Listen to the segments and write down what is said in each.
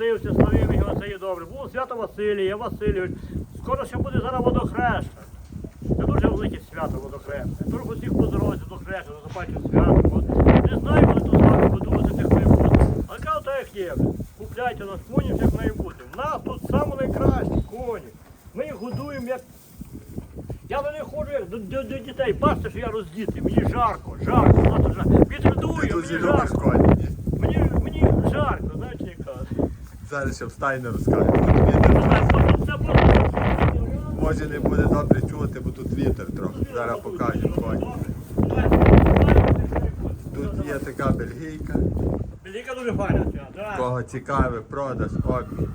народився, славив його, це є добре. Було свято Василія, Васильович. Скоро ще буде зараз водохреща. Це дуже велике свято водохреща. Трохи усіх по дорозі до хреща, до запачу свято. Не знаю, коли тут з вами як має бути. Але кажу, так як є. Купляйте нас конів, як має бути. В нас тут саме найкращі коні. Ми їх годуємо як. Я до них ходжу як до, до, до дітей. Бачите, що я роздітий. Мені жарко, жарко, жарко. Вітер Ти дує, дуже мені любиш жарко. коні. ні? Мені, мені жарко, знаєте, яка. Зараз ще встань не просто. Може не буде добре чути, бо тут вітер трохи. Зараз покажу. Тут є така бельгійка. Біліка дуже файна. Кого цікавий продаж, обмін.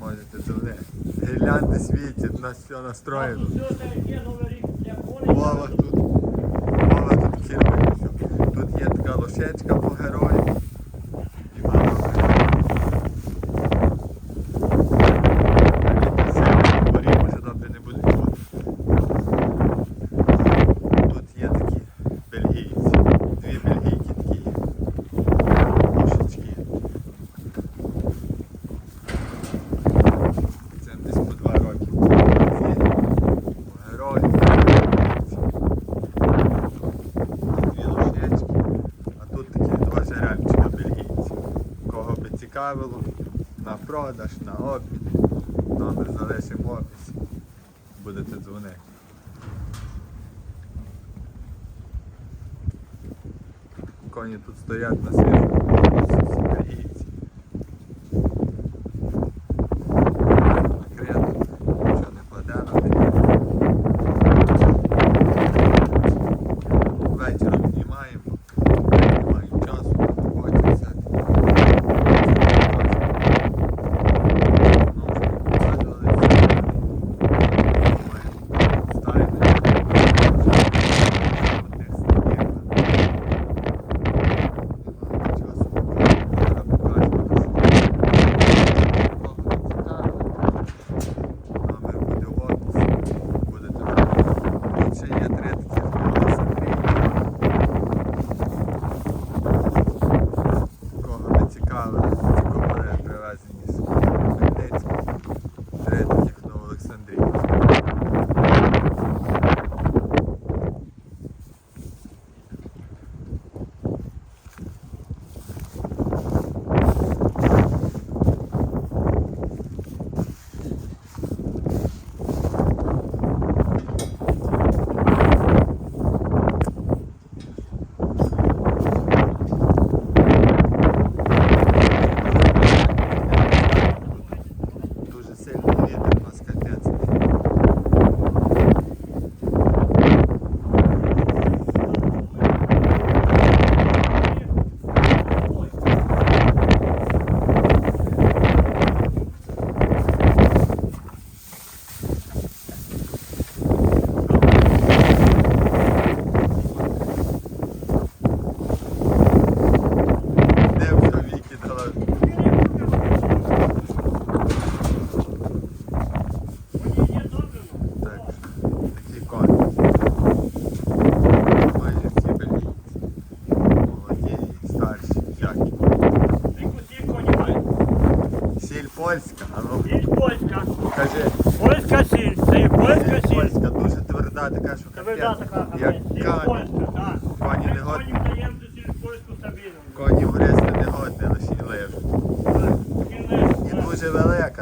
Можете дзвонити. Гірлянди світять, у нас все настроєно. Вова тут. Вова тут все. Тут є така лошечка по герою. І мама герой. Сильно говорив, може добре не буде чути. Тут є такі бельгійці. Дві бельгійки такі є. Лошечки. Це десь по два роки. Ці герої. Дві лошечки, а тут такі два жеребчика бельгійці. Кого би цікавило, на продаж, на обмін. Номер залишимо в описі. Будете дзвонити. Коні тут стоять на свіжому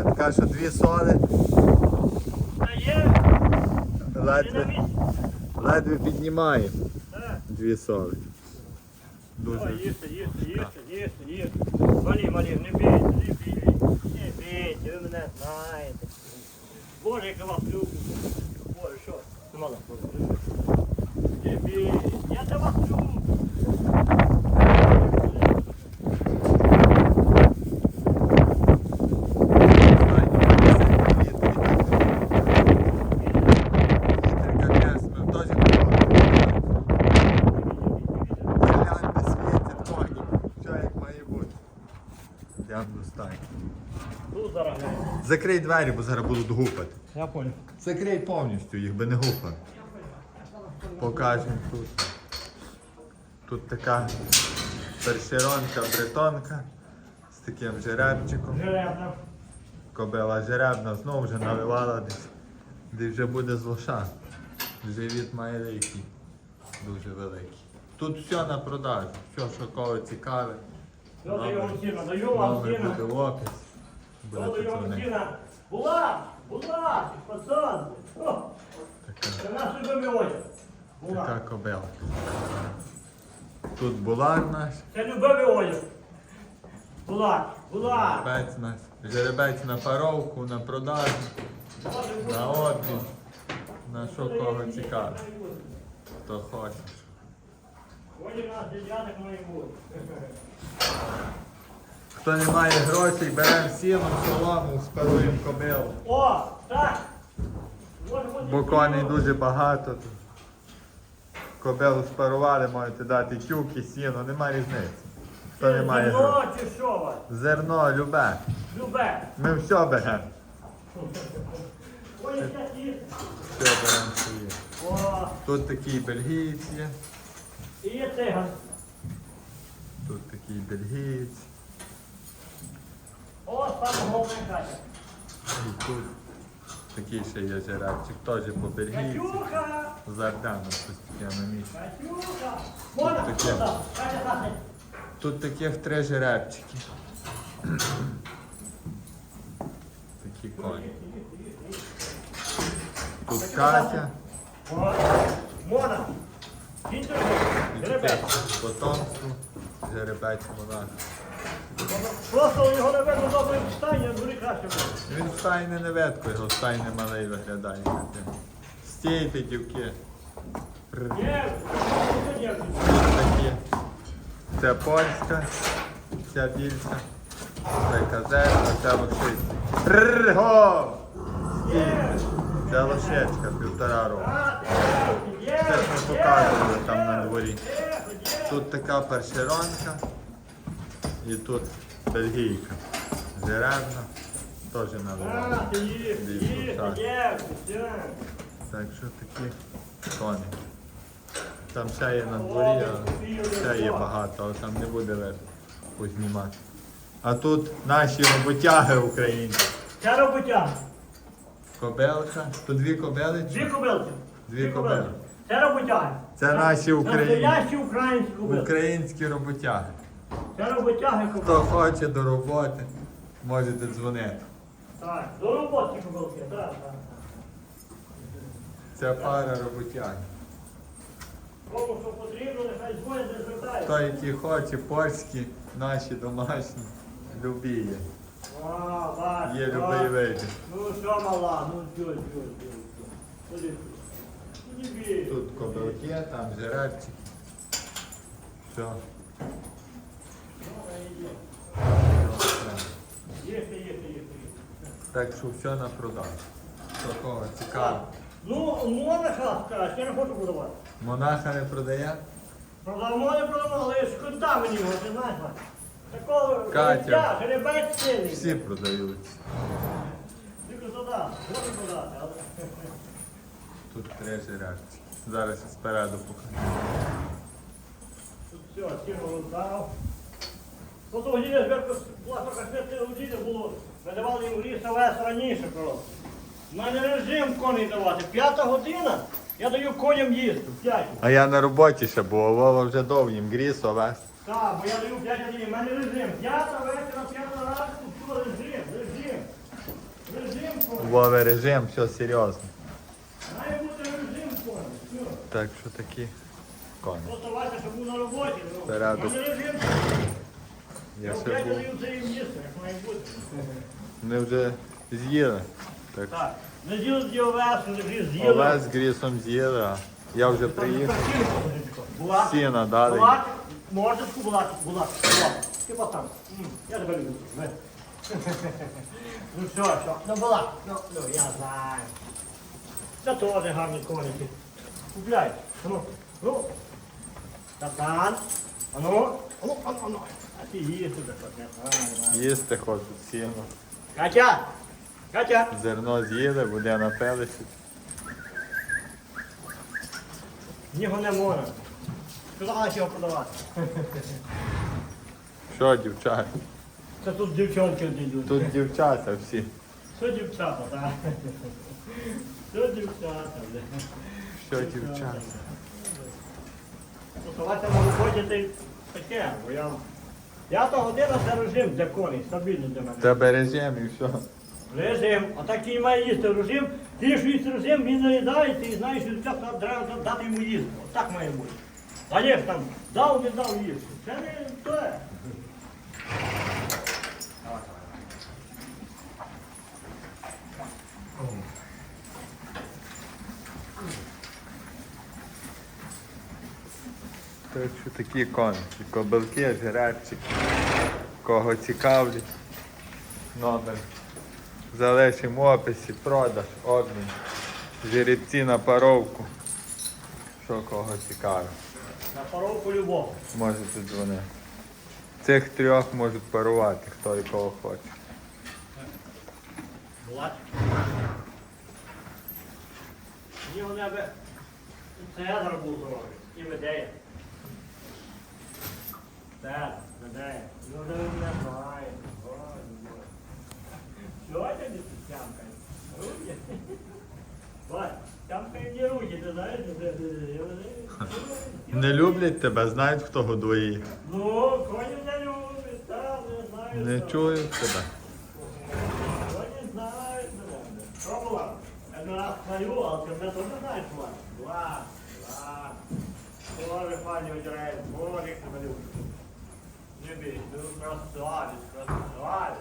велика, така, дві соли ледве, ледве піднімає. Дві соли. Дуже. Їсти, їсти, їсти, їсти, їсти. Малі, малі, не бійте, не бійте. Не бійте, ви мене знаєте. Боже, як я вас люблю. Боже, що? Нема на фото. Не бійте, я тебе вас люблю. Тут зараз. Закрий двері, бо зараз будуть гупати. Я понял. Закрий повністю їх, би не гупали. Покажемо тут. Тут така першеронка бретонка з таким жеребчиком. Жеребна. Кобила жеребна знову вже наливала десь. Де вже буде з лоша. Живіт має великий. Дуже великий. Тут все на продажу. Все, що кого цікаве. Я даю вам ціна, даю вам Номер буде в опис. Дзвонити. ціна. Була, була, пацан. Це наш любимий одяг. така Була. кобила. Тут булар наш. Це любимий одяг. Була, була. Жеребець наш. Жеребець на паровку, на продажу, на обмін. На що кого цікаве. Хто хоче. Одяг у нас десяток має бути. Хто не має грошей, беремо сіно, солому, спаруємо кобилу. О, так. Бо коней дуже багато. Кобилу спарували, можете дати тюки, сіно, нема різниці. Хто не має грошей. Зерно чи що у вас? Зерно, любе. Любе. Ми все беремо. Ой, як є. Все беремо. О, Тут такий бельгієць є, і є циган. тут такий бельгієць. О, саме головне. І тут такий ще є жеребчик, теж по бельгійці. Катюха! З щось таке на місці. Катюха! Можна таке. Катя. Тут таких три жеребчики. Такі коні. Тут Катя Мона. Потомство, жеребець монах. Просто у нього не видно добре в стані, а дуже краще. Він стайне не ветко, його стайне малий виглядає. Стійте, дівки. Є, є? Такі. Це польська, ця більша, це казерна, це лошиця. Рго! Є. Це лошечка півтора року. Це ж ми показували там на дворі. Тут така першеронка і тут бельгійка. Жеребна, теж їж, так. все. Що такі коні. Там ще є на дворі, а ще є багато, але там не буде видно познімати. А тут наші роботяги українці. Це роботяг. Кобелка. Тут дві кобели. Дві чи? кобилки. Дві кобили. Це роботяги. Це наші українці. Настоящі українські кобилки. Українські роботяги. Це роботяги Хто кобилки. хоче до роботи, можете дзвонити. Так, до роботи кобилки, так, так. Це пара роботяг. Кому що потрібно, нехай дзвонять, не звертають. Хто які хоче, польські, наші домашні, любі є. А, бач, Є любий вибір. Ну що мала, ну. Ходи. Ходи, бій. Тут кобилки, там жеребчик. Все. Їсти, їсти, їсти. Так що все на продаж. Такого цікаво. Ну, можна що сказати, я не хочу продавати. Монаха не продає? Продавно не продавно, але шкода мені його, ти знаєш. Такого Катя. життя, жеребець сильний. Всі продають. Тільки туди, можна продати, але... Тут три жеребчики. Зараз я спереду покажу. Тут все, сіно роздав. Ну, то годіля зверху, було, ми їм ліс овес раніше просто. У мене режим коней давати. П'ята година, я даю коням їсти. А я на роботі ще був, Вова вже довгим гріс, овес. Так, бо я даю п'ять годин, у мене режим. П'ята вечора, п'ята ранку, все, режим, режим. Режим коней. Вове режим, все серйозно. Має бути режим коней, все. Так що такі коні. Просто Вася, щоб був на роботі. ну, Порядок. У мене режим. Я Я ще п'ять був. даю це їм їсти, як має бути. Вони вже з'їли. Так Так, не з'їли ді овес, вже з'їли. овес з грісом з'їли, а я вже приїхав. Була. Сіна дали. Була. Мордочку була, була, була. Хіба там. М, Я тебе люблю. Ну що, що? Ну була. Ну, ну я знаю. Це теж гарні коники. Купляй. Ну, ну. Татан. Ану, ану, ану, ану. А ти їсти так. Їсти хочуть сіно. Катя! Катя! Зерно з'їли, буде напилися. Його не можна. Сказала, що його продавати. Що, дівчата? Це тут дівчонки йдуть. Тут дівчата всі. Що дівчата, так? Що дівчата, бля? Що дівчата? Готувати на роботі ти таке, бо я... П'ята година це режим для коней, стабільно для мене. Тебе режим і все. Режим, а так і має їсти режим. Ти ж їсть режим, він наїдається і знаєш, що це треба дати йому їсти. Отак має бути. А як там дав, не дав їсти. Це не те. Так такі коники, кобилки, жеребчики. Кого цікавлять. Номер. Залишимо в описі, продаж, обмін. Жеребці на паровку. Що кого цікавить. На паровку любов. Можете дзвонити. Цих трьох можуть парувати, хто і кого хоче. Була. Мені вони аби Цезар був здоровий. І ведеє. Цезар, ведеє. Ну, не знає. Ой, Боже. Що ти не тямкає? Руки? Бать, тямкає руки, ти знаєш? Не люблять тебе, знають, хто годує їх. Ну, коні не люблять, так, не знаю. Не чують тебе. Вони знають мене. Що була? Я раз хвалю, але ти мене теж знаєш, була. Була, була. Боже, пані одягає, боже, як тебе люблю. Не бій, ну красавець, красавець.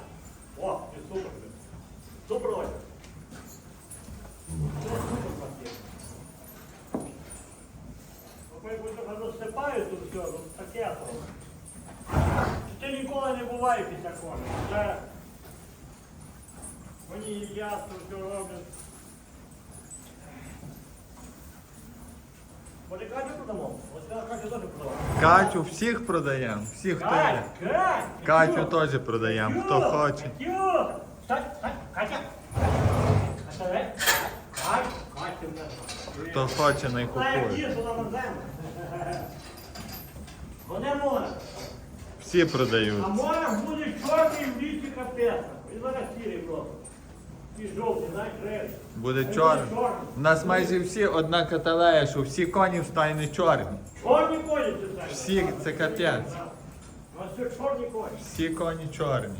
О, ти супер. Супер, Оля. Це супер квартира. Поки будь розсипають тут все, ну то. Ти ніколи не буває після кони. Це їдять, то все роблять. Може Катю продамо? Ось я Катю теж продавав. Катю всіх продаємо, всіх хто є. Кать, Кать! Катю теж продаємо, хто хоче. Катю! Стань, стань, Катя! Кать, Катя. Хто хоче, не Та купує. землю. Вони море. Всі продають. А море буде чорний в лісі капець. Він зараз сірий просто. І жовтий, знаєш. Буде чорний. У нас майже всі одна каталея, що всі коні в стайні чорні. Чорні коні, ти знаєш. Всі це капець. У нас все чорні коні. Всі коні чорні.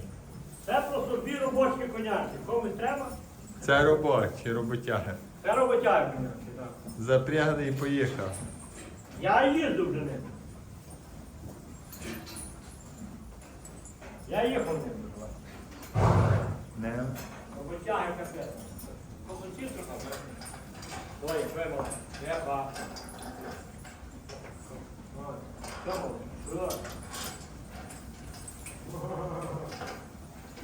Це просто дві робочі коняки. Комусь треба, Це робочі, роботяги. це роботяги так. Запрягли і поїхав. Я їздив вже ним. Я їхав ним. Не. Роботяги капець. Молодці трохи. Ой, прямо. Треба. Ой, що мовиш? Що?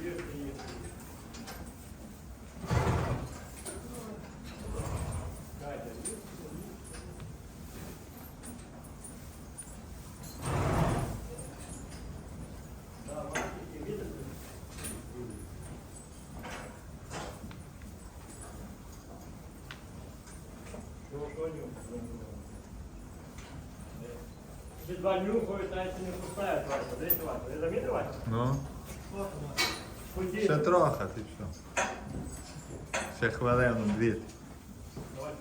Їсти, їсти. Дайте, їсти. Да, мальчики, видите? Що, що нюхають? Ці два нюхають, навіть не пускають вас. Дивіться вас, ви замітили вас? Ну, ще трохи, ти що. Ще хвилину, дві. Давайте,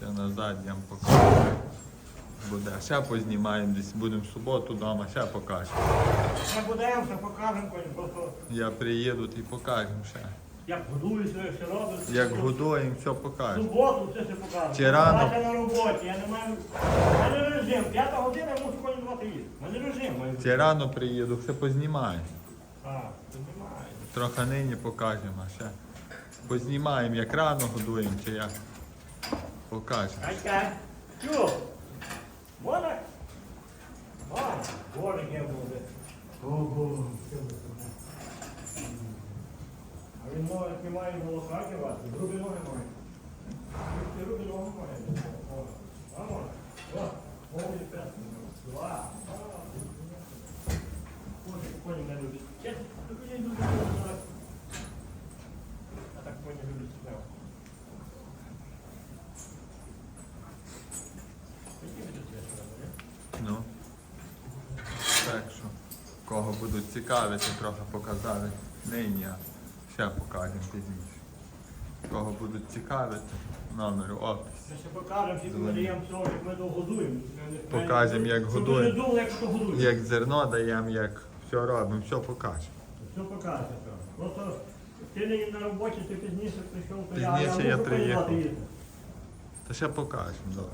Ще назад я вам покажу. Буде. Ще познімаємо десь, будемо в суботу вдома, ще покажемо. Ми будемо, ще покажемо, коли просто Я приїду і покажемо ще. як годуються, як все роблять. Як годуємо, все В покажемо. суботу все ще покажемо. Чи рано? Я на роботі, я не маю... У мене режим, п'ята година, я мушу коні давати їсти. У мене режим бути. Рано приїду, все познімаємо. Так, знімаю. Трохи нині покажемо, а ще познімаємо, як рано годуємо, чи як. Покажемо. Катя, чу, можна? Яке буде. Ого. А він може, не має молока кивати, грубі ноги має. Ти грубі ноги має. О, А може? О, повний пес. Два. Боже, коні не люблять. Чесно, ну, коні люблять зараз. А так коні люблять смело. Кого будуть цікавити, трохи показали нині, а ще покажемо пізніше. Кого будуть цікавити, номер у описі. Ми ще покажемо, скільки ми цього, як ми то годуємо. Покажемо, як Щоб годуємо. Думали, як годуємо. Як зерно даємо, як все робимо, все покажемо. Все покажете. Просто ти не на роботі, ти пізніше прийшов, то Пізніше я я, я, можу приїхав. Та ще покажемо. Добре.